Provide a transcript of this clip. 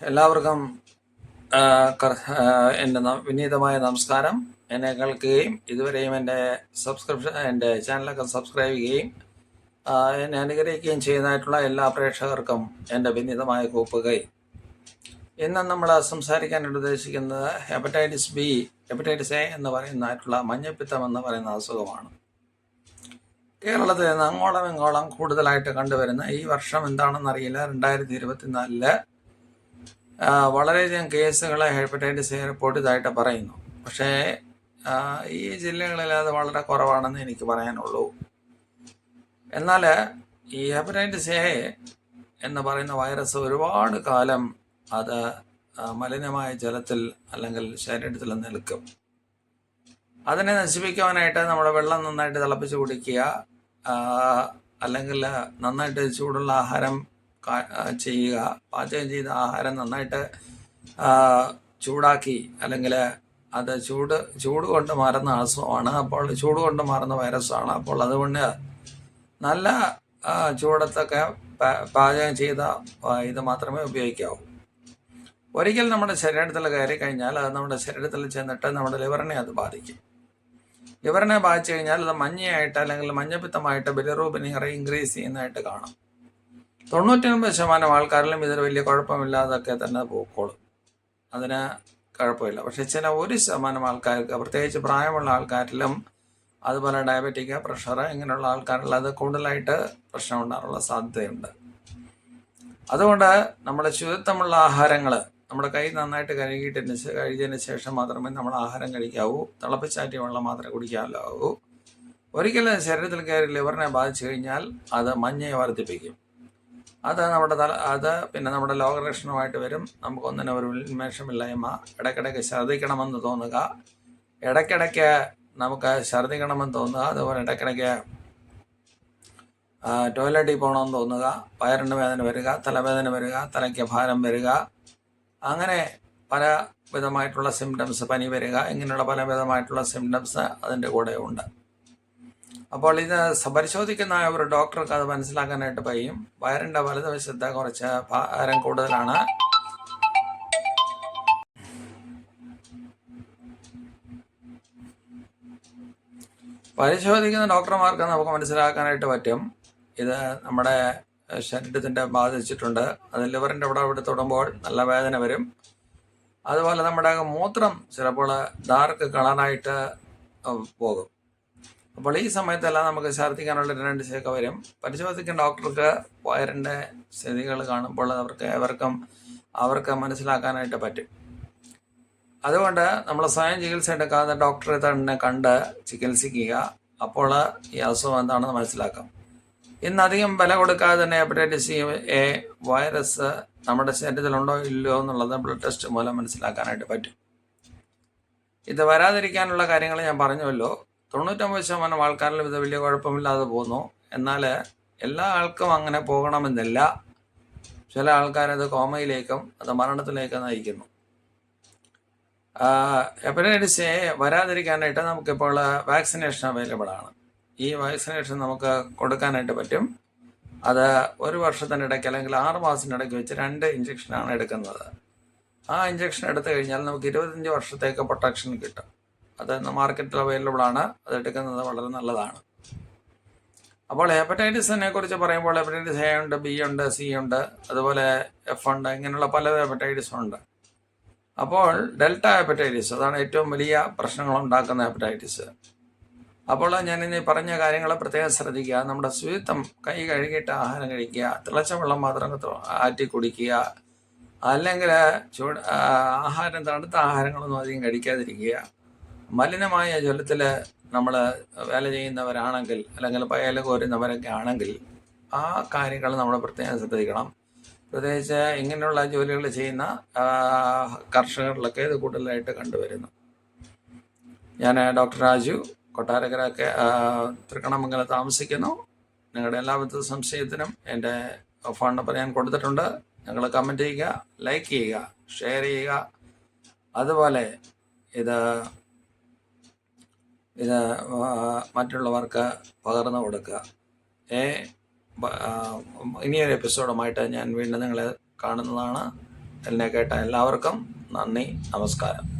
എല്ലാവർക്കും എന്റെ വിനീതമായ നമസ്കാരം. എന്നെ കേൾക്കുകയും ഇതുവരെയും എന്റെ സബ്സ്ക്രിപ്ഷൻ എന്റെ ചാനലൊക്കെ സബ്സ്ക്രൈബ് ചെയ്യുകയും എന്നെ അനുഗ്രഹിക്കുകയും ചെയ്യുന്നതായിട്ടുള്ള എല്ലാ പ്രേക്ഷകർക്കും എന്റെ വിനീതമായ കൂപ്പുകൈ ഇന്ന് നമ്മൾ സംസാരിക്കാൻ ഉദ്ദേശിക്കുന്നത് ഹെപ്പറ്റൈറ്റിസ് ബി ഹെപ്പറ്റൈറ്റിസ് എ എന്ന് പറയുന്നതായിട്ടുള്ള മഞ്ഞപ്പിത്തം എന്ന് പറയുന്ന അസുഖമാണ്. കേരളത്തിൽ നിന്ന് അങ്ങോളം ഇങ്ങോളം കൂടുതലായിട്ട് കണ്ടുവരുന്ന ഈ വർഷം എന്താണെന്നറിയില്ല രണ്ടായിരത്തി ഇരുപത്തിനാലിൽ വളരെയധികം കേസുകൾ ഹെപ്പറ്റൈറ്റിസ് എ റിപ്പോർട്ട് ഇതായിട്ട് പറയുന്നു. പക്ഷേ ഈ ജില്ലകളിൽ അത് വളരെ കുറവാണെന്ന് എനിക്ക് പറയാനുള്ളൂ. എന്നാൽ ഈ ഹെപ്പറ്റൈറ്റിസ് എ എന്ന് പറയുന്ന വൈറസ് ഒരുപാട് കാലം അത് മലിനമായ ജലത്തിൽ അല്ലെങ്കിൽ ശരീരത്തിൽ നിൽക്കും. അതിനെ നശിപ്പിക്കുവാനായിട്ട് നമ്മൾ വെള്ളം നന്നായിട്ട് തിളപ്പിച്ച് കുടിക്കുക അല്ലെങ്കിൽ നന്നായിട്ട് ചൂടുള്ള ആഹാരം ചെയ്യുക. പാചകം ചെയ്ത ആഹാരം നന്നായിട്ട് ചൂടാക്കി അല്ലെങ്കിൽ അത് ചൂട് ചൂട് കൊണ്ട് മാറുന്ന അസുഖമാണ്. അപ്പോൾ ചൂട് കൊണ്ട് മാറുന്ന വൈറസാണ്. അപ്പോൾ അതുകൊണ്ട് നല്ല ചൂടത്തൊക്കെ പാചകം ചെയ്ത ഇത് മാത്രമേ ഉപയോഗിക്കാവൂ. ഒരിക്കൽ നമ്മുടെ ശരീരത്തിൽ കയറി കഴിഞ്ഞാൽ അത് നമ്മുടെ ശരീരത്തിൽ ചെന്നിട്ട് നമ്മുടെ ലിവറിനെ അത് ബാധിക്കും. ലിവറിനെ ബാധിച്ചു കഴിഞ്ഞാൽ അത് മഞ്ഞയായിട്ട് അല്ലെങ്കിൽ മഞ്ഞപ്പിത്തമായിട്ട് ബിലിറൂബിനെ ഇൻക്രീസ് ചെയ്യുന്നതായിട്ട് കാണാം. തൊണ്ണൂറ്റൊൻപത് ശതമാനം ആൾക്കാരിലും ഇതിന് വലിയ കുഴപ്പമില്ലാതൊക്കെ തന്നെ പോക്കോളും. അതിന് കുഴപ്പമില്ല. പക്ഷെ ചില ഒരു ശതമാനം ആൾക്കാർക്ക് പ്രത്യേകിച്ച് പ്രായമുള്ള ആൾക്കാരിലും അതുപോലെ ഡയബറ്റിക് പ്രഷർ ഇങ്ങനെയുള്ള ആൾക്കാരിൽ അത് കൂടുതലായിട്ട് പ്രശ്നം ഉണ്ടാകാനുള്ള സാധ്യതയുണ്ട്. അതുകൊണ്ട് നമ്മുടെ ശുചിത്വമുള്ള ആഹാരങ്ങൾ നമ്മുടെ കൈ നന്നായിട്ട് കഴുകിയിട്ടതിന് കഴുകിയതിന് ശേഷം മാത്രമേ നമ്മൾ ആഹാരം കഴിക്കാവൂ. തിളപ്പിച്ചാറ്റിയ വെള്ളം മാത്രമേ കുടിക്കാവൂ. ഒരിക്കലും ശരീരത്തിൽ കയറി ലിവറിനെ ബാധിച്ചു കഴിഞ്ഞാൽ അത് മഞ്ഞയെ വർദ്ധിപ്പിക്കും. അത് നമ്മുടെ തല അത് പിന്നെ നമ്മുടെ ലോകരക്ഷണമായിട്ട് വരും. നമുക്കൊന്നിനും ഒരു ഉന്മേഷമില്ലായ്മ ഇടയ്ക്കിടയ്ക്ക് ഛർദ്ദിക്കണമെന്ന് തോന്നുക. ഇടയ്ക്കിടയ്ക്ക് നമുക്ക് ഛർദ്ദിക്കണമെന്ന് തോന്നുക. അതുപോലെ ഇടയ്ക്കിടയ്ക്ക് ടോയ്ലറ്റിൽ പോകണമെന്ന് തോന്നുക. വയറിന് വേദന വരിക തലവേദന വരിക തലയ്ക്ക് ഭാരം വരിക. അങ്ങനെ പല വിധമായിട്ടുള്ള സിംറ്റംസ് പനി വരിക. ഇങ്ങനെയുള്ള പല വിധമായിട്ടുള്ള സിംറ്റംസ് അതിന്റെ കൂടെ ഉണ്ട് അപ്പോൾ ഇത് പരിശോധിക്കുന്ന ഒരു ഡോക്ടർക്ക് അത് മനസ്സിലാക്കാനായിട്ട് കഴിയും. വയറിന്റെ വലതുവശത്ത് കുറച്ച് ഭാരം കൂടുതലാണ്. പരിശോധിക്കുന്ന ഡോക്ടർമാർക്ക് നമുക്ക് മനസ്സിലാക്കാനായിട്ട് പറ്റും. ഇത് നമ്മുടെ ശരീരത്തിന്റെ ബാധിച്ചിട്ടുണ്ട്. അത് ലിവറിന്റെ ഇവിടെ ഇവിടെ തൊടുമ്പോൾ നല്ല വേദന വരും. അതുപോലെ നമ്മുടെ മൂത്രം ചിലപ്പോൾ ഡാർക്ക് കളറായിട്ട് പോകും. അപ്പോൾ ഈ സമയത്തെല്ലാം നമുക്ക് ഛർദ്ദിക്കാനുള്ള രണ്ട് ടെൻഡൻസിയൊക്കെ വരും. പരിശോധിക്കുന്ന ഡോക്ടർക്ക് വയറിന്റെ സ്ഥിതികൾ കാണുമ്പോൾ അവർക്ക് അവർക്കും അവർക്ക് മനസ്സിലാക്കാനായിട്ട് പറ്റും. അതുകൊണ്ട് നമ്മൾ സ്വയം ചികിത്സ എടുക്കാതെ ഡോക്ടറെ തന്നെ കണ്ട് ചികിത്സിക്കുക. അപ്പോൾ ഈ അസുഖം എന്താണെന്ന് മനസ്സിലാക്കാം. ഇന്ന് അധികം വില കൊടുക്കാതെ തന്നെ ഹെപ്പറ്റൈറ്റിസ് സി എ വൈറസ് നമ്മുടെ ശരീരത്തിലുണ്ടോ ഇല്ലയോ എന്നുള്ളത് ബ്ലഡ് ടെസ്റ്റ് മൂലം മനസ്സിലാക്കാനായിട്ട് പറ്റും. ഇത് വരാതിരിക്കാനുള്ള കാര്യങ്ങൾ ഞാൻ പറഞ്ഞുവല്ലോ. തൊണ്ണൂറ്റൊമ്പത് ശതമാനം ആൾക്കാരിലും ഇത് വലിയ കുഴപ്പമില്ലാതെ പോകുന്നു. എന്നാൽ എല്ലാ ആൾക്കും അങ്ങനെ പോകണമെന്നില്ല. ചില ആൾക്കാരത് കോമയിലേക്കും അത് മരണത്തിലേക്കും നയിക്കുന്നു. ഹെപ്പറ്റൈറ്റിസ് എ വരാതിരിക്കാനായിട്ട് നമുക്കിപ്പോൾ വാക്സിനേഷൻ അവൈലബിൾ ആണ്. ഈ വാക്സിനേഷൻ നമുക്ക് കൊടുക്കാനായിട്ട് പറ്റും. അത് ഒരു വർഷത്തിനിടയ്ക്ക് അല്ലെങ്കിൽ ആറ് മാസത്തിനിടയ്ക്ക് വെച്ച് രണ്ട് ഇഞ്ചക്ഷനാണ് എടുക്കുന്നത്. ആ ഇഞ്ചക്ഷൻ എടുത്തു കഴിഞ്ഞാൽ നമുക്ക് ഇരുപത്തഞ്ച് വർഷത്തേക്ക് പ്രൊട്ടക്ഷൻ കിട്ടും. അത് മാർക്കറ്റിൽ അവൈലബിൾ ആണ്. അത് എടുക്കുന്നത് വളരെ നല്ലതാണ്. അപ്പോൾ ഹെപ്പറ്റൈറ്റിസിനെ കുറിച്ച് പറയുമ്പോൾ ഹെപ്പറ്റൈറ്റിസ് എ ഉണ്ട് ബി ഉണ്ട് സി ഉണ്ട് അതുപോലെ എഫ് ഉണ്ട് ഇങ്ങനെയുള്ള പല ഹെപ്പറ്റൈറ്റിസും ഉണ്ട്. അപ്പോൾ ഡെൽറ്റ ഹെപ്പറ്റൈറ്റിസ് അതാണ് ഏറ്റവും വലിയ പ്രശ്നങ്ങൾ ഉണ്ടാക്കുന്ന ഹെപ്പറ്റൈറ്റിസ് അപ്പോൾ ഞാൻ ഇനി പറഞ്ഞ കാര്യങ്ങൾ പ്രത്യേകം ശ്രദ്ധിക്കുക. നമ്മുടെ ശുചിത്വം കൈ കഴുകിയിട്ട് ആഹാരം കഴിക്കുക തിളച്ച വെള്ളം മാത്രം ആറ്റി കുടിക്കുക അല്ലെങ്കിൽ ചൂട് ആഹാരം തണുത്ത ആഹാരങ്ങളൊന്നും അധികം കഴിക്കാതിരിക്കുക. മലിനമായ ജലത്തിൽ നമ്മൾ വേല ചെയ്യുന്നവരാണെങ്കിൽ അല്ലെങ്കിൽ പയൽ കോരുന്നവരൊക്കെ ആണെങ്കിൽ ആ കാര്യങ്ങൾ നമ്മൾ പ്രത്യേകം ശ്രദ്ധിക്കണം. പ്രത്യേകിച്ച് ഇങ്ങനെയുള്ള ജോലികൾ ചെയ്യുന്ന കർഷകരിലൊക്കെ ഇത് കൂടുതലായിട്ട് കണ്ടുവരുന്നു. ഞാൻ ഡോക്ടർ രാജു കൊട്ടാരക്കരൊക്കെ തൃക്കണമംഗലം താമസിക്കുന്നു. നിങ്ങളുടെ എല്ലാവിധ സംശയത്തിനും എന്റെ ഫോൺ നമ്പർ ഞാൻ കൊടുത്തിട്ടുണ്ട്. നിങ്ങൾ കമന്റ് ചെയ്യുക ലൈക്ക് ചെയ്യുക ഷെയർ ചെയ്യുക. അതുപോലെ ഇത് ഇത് മറ്റുള്ളവർക്ക് പകർന്നു കൊടുക്കുക. ഏ ഇനിയൊരു എപ്പിസോഡുമായിട്ട് ഞാൻ വീണ്ടും നിങ്ങളെ കാണുന്നതാണ്. എന്നെ കേട്ട എല്ലാവർക്കും നന്ദി നമസ്കാരം.